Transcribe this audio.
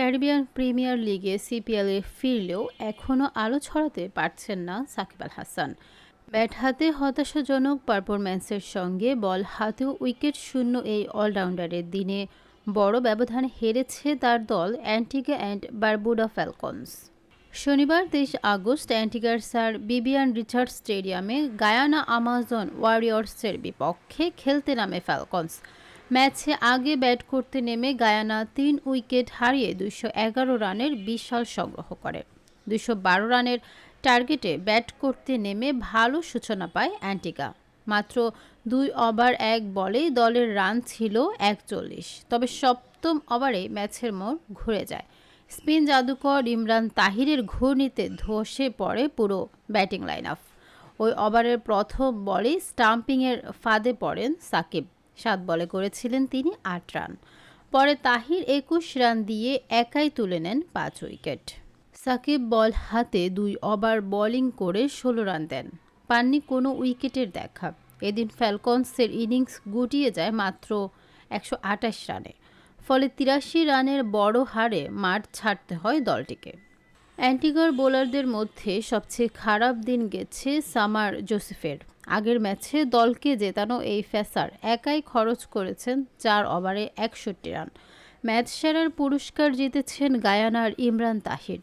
Caribbean premier লিগে সিপিএলে ফিরলেও এখনও আলো ছড়াতে পারছেন না সাকিব আল হাসান। ব্যাট হাতে হতাশাজনক পারফরম্যান্সের সঙ্গে বল হাতেও উইকেট শূন্য এই অলরাউন্ডারের দিনে। বড় ব্যবধান হেরেছে তার দল অ্যান্টিগা অ্যান্ড বারবুডা ফ্যালকনস। শনিবার তেইশ আগস্ট অ্যান্টিগার স্যার বিবিয়ান রিচার্ড স্টেডিয়ামে গায়ানা আমাজন ওয়ারিয়র্সের বিপক্ষে খেলতে নামে ফ্যালকনস। ম্যাচে আগে ব্যাট করতে নেমে গায়ানা তিন উইকেট হারিয়ে দুইশো এগারো রানের বিশাল সংগ্রহ করে। দুইশো বারো রানের টার্গেটে ব্যাট করতে নেমে ভালো সূচনা পায় অ্যান্টিগা। মাত্র দুই ওভার এক বলেই দলের রান ছিল একচল্লিশ। তবে সপ্তম ওভারে ম্যাচের মোড় ঘুরে যায়। স্পিন জাদুকর ইমরান তাহিরের ঘূর্ণিতে ধসে পড়ে পুরো ব্যাটিং লাইন আপ। ওই ওভারের প্রথম বলে স্টাম্পিংয়ের ফাঁদে পড়েন সাকিব। সাত বলে করেছিলেন তিনি আট রান। পরে তাহির একুশ রান দিয়ে একাই তুলে নেন পাঁচ উইকেট। সাকিব বল হাতে দুই ওভার বোলিং করে ষোলো রান দেন। পাননি কোনো উইকেটের দেখা। এদিন ফ্যালকনসের ইনিংস গুটিয়ে যায় মাত্র একশো আটাশ রানে। ফলে তিরাশি রানের বড় হারে মাঠ ছাড়তে হয় দলটিকে। অ্যান্টিগার বোলারদের মধ্যে সবচেয়ে খারাপ দিন গেছে সামার জোসেফের। আগের ম্যাচে দলকে জেতানো এই ফেসার একাই খরচ করেছেন চার ওভারে একষট্টি রান। ম্যাচ সেরার পুরস্কার জিতেছেন গায়ানার ইমরান তাহির।